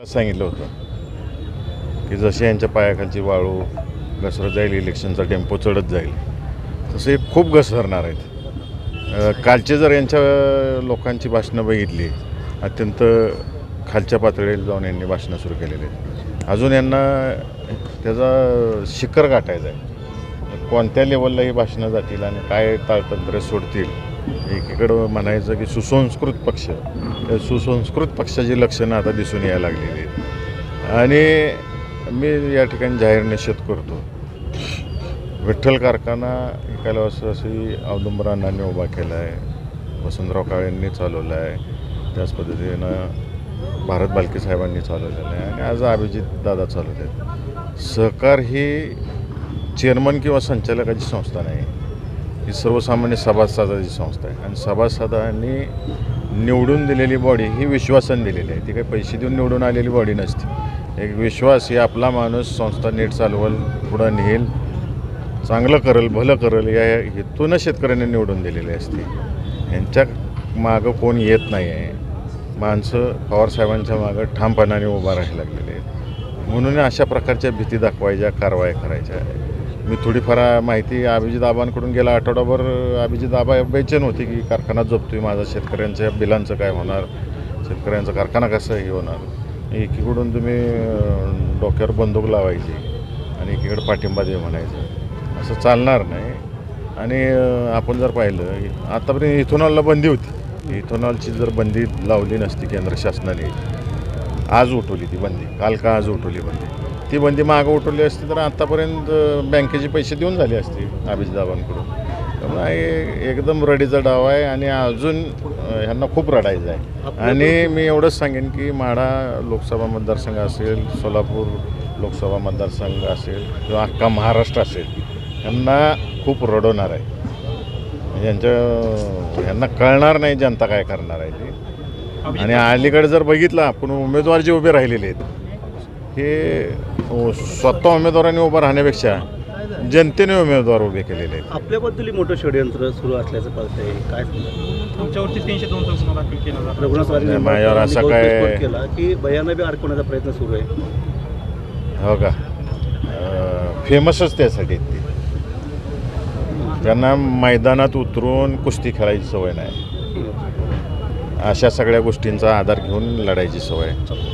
सांगितलं होतं की जसे यांच्या पायाखालची वाळू घसरत जाईल इलेक्शनचा टेम्पो चढत जाईल तसे खूप घसरणार आहेत. कालचे जर यांच्या लोकांची भाषणं बघितली अत्यंत खालच्या पातळीला जाऊन यांनी भाषणं सुरू केलेली आहेत. अजून यांना त्याचा शिखर गाठायचा आहे. कोणत्या लेवलला ही भाषणं जातील आणि काय ताळतंत्र सोडतील एकीकडं म्हणायचं की सुसंस्कृत पक्ष. त्या सुसंस्कृत पक्षाची लक्षणं आता दिसून यायला लागलेली आहेत. आणि मी या ठिकाणी जाहीर निषेध करतो. विठ्ठल कारखाना एकाला अशी औदुंबरांनी उभा केला आहे वसंतराव काळेंनी चालवला आहे त्याच पद्धतीनं भारत बालके साहेबांनी चालवलेलं आहे. आणि आज अभिजित दादा चालवले आहेत सहकार ही चेअरमन किंवा संचालकाची संस्था नाही. ही सर्वसामान्य सभासदाची संस्था आहे. आणि सभासदांनी निवडून दिलेली बॉडी ही विश्वासन दिलेली आहे. ती काही पैसे देऊन निवडून आलेली बॉडी नसते. एक विश्वास ही आपला माणूस संस्था नीट चालवल पुढं नेईल चांगलं करेल भलं करेल या हेतूनच शेतकऱ्यांनी निवडून दिलेली असते. यांच्या मागं कोण येत नाही आहे माणसं पवारसाहेबांच्या मागं ठामपणाने उभा राहायला लागलेले आहेत. म्हणून अशा प्रकारच्या भीती दाखवायच्या कारवाया करायच्या. मी थोडीफार माहिती अभिजित आबांकडून गेला. आठवडाभर अभिजित आबा बेचैन होती की कारखाना जपतोय माझा शेतकऱ्यांच्या बिलांचं काय होणार? शेतकऱ्यांचा कारखाना कसं हे होणार? एकीकडून तुम्ही डोक्यावर बंदूक लावायची आणि एकीकडे पाठिंबा दे म्हणायचं. असं चालणार नाही. आणि आपण जर पाहिलं आतापर्यंत इथोनॉलला बंदी होती. इथोनॉलची जर बंदी लावली नसती केंद्र शासनाने आज उठवली ती बंदी. काल का आज उठवली बंदी? ती बंदी मागं उठवली असती तर आतापर्यंत अं, बँकेचे पैसे देऊन झाले असते अभिजिताबांकडून त्यामुळे हे एकदम रडीचा डाव आहे आणि अजून ह्यांना खूप रडायचं आहे. आणि मी एवढंच सांगेन की माढा लोकसभा मतदारसंघ असेल सोलापूर लोकसभा मतदारसंघ असेल किंवा अख्खा महाराष्ट्र असेल यांना खूप रडवणार आहे. यांच्या यांना कळणार नाही जनता काय करणार आहे ते. आणि अलीकडे जर बघितलं आपण उमेदवार जे उभे राहिलेले आहेत हे स्वतः उमेदवारांनी उभं राहण्यापेक्षा जनतेने उमेदवार उभे केलेले आहेत. आपल्याबद्दल मोठं षडयंत्र सुरू असल्याचं कळतंय काय सांगता? तुमच्यावरती तीनशे दोन माझ्यावर असं काय- केला की बयानं बी अडकवण्याचा प्रयत्न सुरू आहे. हो का? फेमसच त्यासाठी ते त्यांना मैदानात उतरून कुस्ती खेळायची सवय नाही. अशा सगळ्या गोष्टींचा आधार घेऊन लढायची सवय आहे.